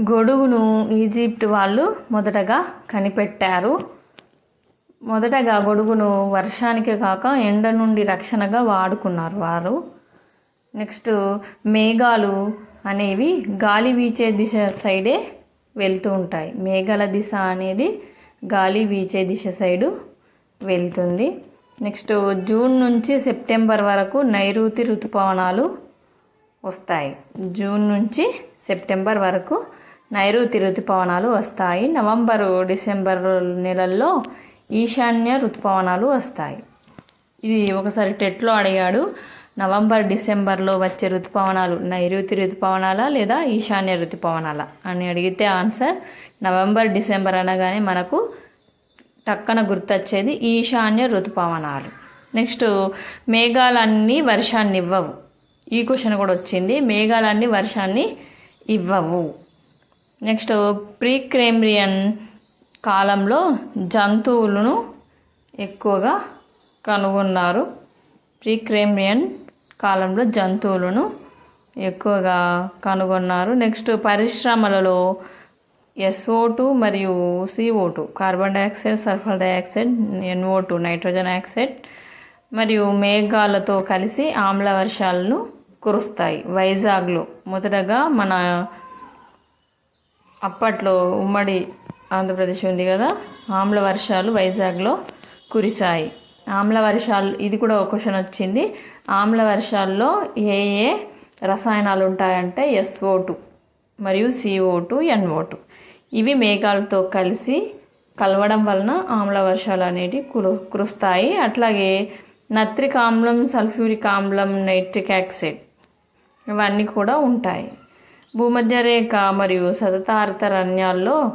గొడుగును Egypt వాళ్ళు మొదటగా కనిపెట్టారు. మొదటగా గొడుగును వర్షానికి కాక ఎండ నుండి రక్షణగా వాడుకున్నారు వారు. నెక్స్ట్ మేఘాలు అనేవి గాలి వీచే దిశ సైడే వెళ్తూ ఉంటాయి. మేఘాల దిశ అనేది గాలి వీచే దిశ సైడు వెళ్తుంది. నెక్స్ట్ జూన్ నుంచి సెప్టెంబర్ వరకు నైరుతి ఋతుపవనాలు వస్తాయి. జూన్ నుంచి సెప్టెంబర్ వరకు నైరుతి ఋతుపవనాలు వస్తాయి. నవంబరు డిసెంబర్ నెలల్లో ఈశాన్య ఋతుపవనాలు వస్తాయి. ఇది ఒకసారి టెట్లో అడిగాడు. నవంబర్ డిసెంబర్లో వచ్చే ఋతుపవనాలు నైరుతి ఋతుపవనాలా లేదా ఈశాన్య ఋతుపవనాలా అని అడిగితే ఆన్సర్ నవంబర్ డిసెంబర్ అనగానే మనకు టక్కన గుర్తొచ్చేది ఈశాన్య ఋతుపవనాలు నెక్స్ట్ మేఘాలన్నీ వర్షాన్ని ఇవ్వవు ఈ క్వశ్చన్ కూడా వచ్చింది. మేఘాలన్నీ వర్షాన్ని ఇవ్వవు. నెక్స్ట్ ప్రీక్రేమ్రియన్ కాలంలో జంతువులను ఎక్కువగా కనుగొన్నారు. ప్రీక్రేమియన్ కాలంలో జంతువులను ఎక్కువగా కనుగొన్నారు. నెక్స్ట్ పరిశ్రమలలో ఎస్ఓ టూ మరియు CO two carbon dioxide sulphur dioxide NO two nitrogen oxide మరియు మేఘాలతో కలిసి ఆమ్ల వర్షాలను కురుస్తాయి. వైజాగ్లో మొదటగా మన అప్పట్లో ఉమ్మడి ఆంధ్రప్రదేశ్ ఉంది కదా ఆమ్ల వర్షాలు వైజాగ్లో కురిశాయి. ఆమ్ల వర్షాలు ఇది కూడా ఒక క్వశ్చన్ వచ్చింది. ఆమ్ల వర్షాల్లో ఏ ఏ రసాయనాలు ఉంటాయంటే ఎస్ఓ టూ మరియు సిఓ టూ ఎన్ఓ టూ. ఇవి మేఘాలతో కలిసి కలవడం వలన ఆమ్ల వర్షాలు అనేటివి కురు కురుస్తాయి. అట్లాగే నత్రిక ఆమ్లం సల్ఫ్యూరిక్ ఆమ్లం నైట్రిక్ యాక్సిడ్ ఇవన్నీ కూడా ఉంటాయి. భూమధ్యరేఖ మరియు సతతారతరణ్యాల్లో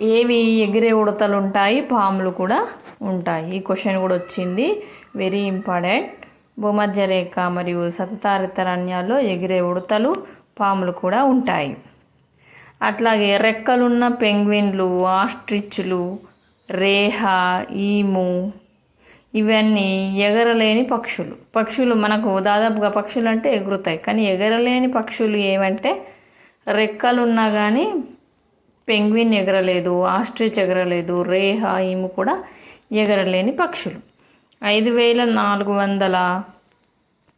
ఏవి ఎగిరే ఉడతలు ఉంటాయి? పాములు కూడా ఉంటాయి. ఈ క్వశ్చన్ కూడా వచ్చింది. వెరీ ఇంపార్టెంట్ భూమధ్యరేఖ మరియు సతతారతరణ్యాల్లో ఎగిరే ఉడతలు పాములు కూడా ఉంటాయి. అట్లాగే రెక్కలున్న పెంగ్విన్లు ఆస్ట్రిచ్లు రేహ ఈము ఇవన్నీ ఎగరలేని పక్షులు. పక్షులు మనకు దాదాపుగా పక్షులు అంటే ఎగురుతాయి. కానీ ఎగరలేని పక్షులు ఏమంటే రెక్కలున్నా కానీ పెంగ్విన్ ఎగరలేదు ఆస్ట్రిచ్ ఎగరలేదు రేహ ఈము కూడా ఎగరలేని పక్షులు. ఐదు వేల నాలుగు వందల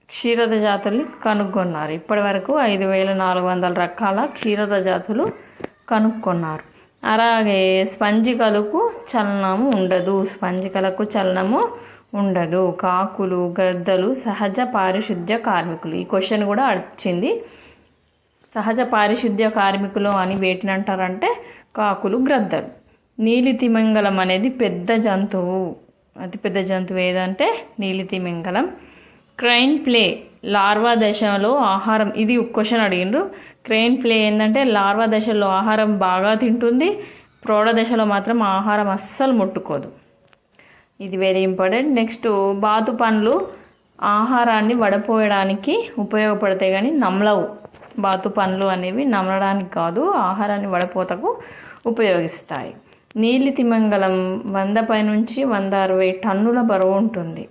క్షీరద జాతులు కనుగొన్నారు. ఇప్పటి వరకు ఐదు వేల నాలుగు వందల రకాల క్షీరద జాతులు కనుక్కున్నారు అలాగే స్పంజికలకు చలనము ఉండదు. స్పంజికలకు చలనము ఉండదు. కాకులు గద్దలు సహజ పారిశుద్ధ్య కార్మికులు. ఈ క్వశ్చన్ కూడా వచ్చింది సహజ పారిశుద్ధ్య కార్మికులు అని వేటిని అంటారంటే కాకులు గ్రద్దలు నీలి తిమింగలం అనేది పెద్ద జంతువు. అతిపెద్ద జంతువు ఏదంటే నీలి తిమింగలం క్రైన్ ప్లే లార్వా దశలో ఆహారం ఇది క్వశ్చన్ అడిగిండ్రు. క్రెయిన్ ప్లే ఏంటంటే లార్వా దశలో ఆహారం బాగా తింటుంది ప్రౌఢ దశలో మాత్రం ఆహారం అస్సలు ముట్టుకోదు. ఇది వెరీ ఇంపార్టెంట్ నెక్స్ట్ బాతు పండ్లు ఆహారాన్ని వడపోయడానికి ఉపయోగపడతాయి కానీ నమలవు. బాతు పండ్లు అనేవి నమలడానికి కాదు ఆహారాన్ని వడపోతకు ఉపయోగిస్తాయి. నీలి తిమంగళం వంద పై నుంచి వంద అరవై టన్నుల బరువు ఉంటుంది.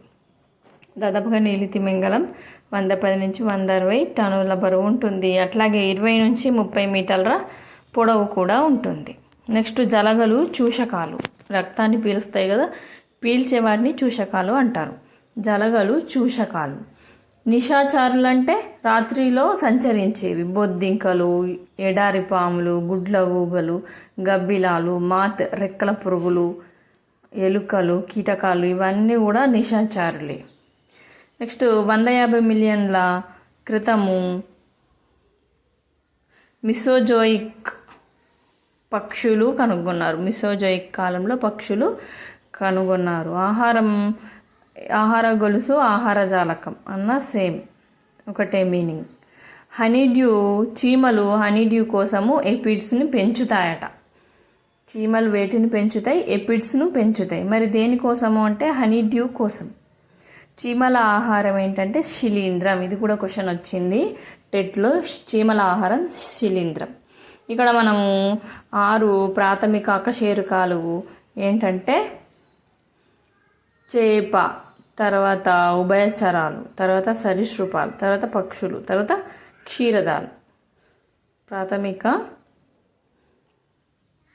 దాదాపుగా నీలి తిమింగలం వంద పది నుంచి వంద అరవై టన్నుల బరువు ఉంటుంది. అట్లాగే ఇరవై నుంచి ముప్పై మీటర్ల పొడవు కూడా ఉంటుంది. నెక్స్ట్ జలగలు చూషకాలు. రక్తాన్ని పీలుస్తాయి కదా పీల్చే వాటిని చూషకాలు అంటారు. జలగలు చూషకాలు. నిశాచారులు అంటే రాత్రిలో సంచరించేవి. బొద్దింకలు ఎడారి పాములు గుడ్లగూబలు గబ్బిలాలు మాత్ రెక్కల పురుగులు ఎలుకలు కీటకాలు ఇవన్నీ కూడా నిషాచారులే. నెక్స్ట్ వంద యాభై మిలియన్ల క్రితము మిసోజోయిక్ పక్షులు కనుగొన్నారు. మిసోజోయిక్ కాలంలో పక్షులు కనుగొన్నారు. ఆహారం ఆహార గొలుసు ఆహార జాలకం అన్న సేమ్ ఒకటే మీనింగ్. హనీడ్యూ చీమలు హనీడ్యూ కోసము ఎపిడ్స్ని పెంచుతాయట. చీమలు వేటిని పెంచుతాయి ఎపిడ్స్ను పెంచుతాయి. మరి దేనికోసము అంటే హనీడ్యూ కోసం. చీమల ఆహారం ఏంటంటే శిలీంద్రం ఇది కూడా క్వశ్చన్ వచ్చింది. టెట్లో చీమల ఆహారం శిలీంద్రం ఇక్కడ మనము ఆరు ప్రాథమిక అకశేరుకాలు ఏంటంటే చేప తర్వాత ఉభయచరాలు తర్వాత సరీసృపాలు తర్వాత పక్షులు తర్వాత క్షీరదాలు. ప్రాథమిక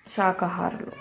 శాకాహారులు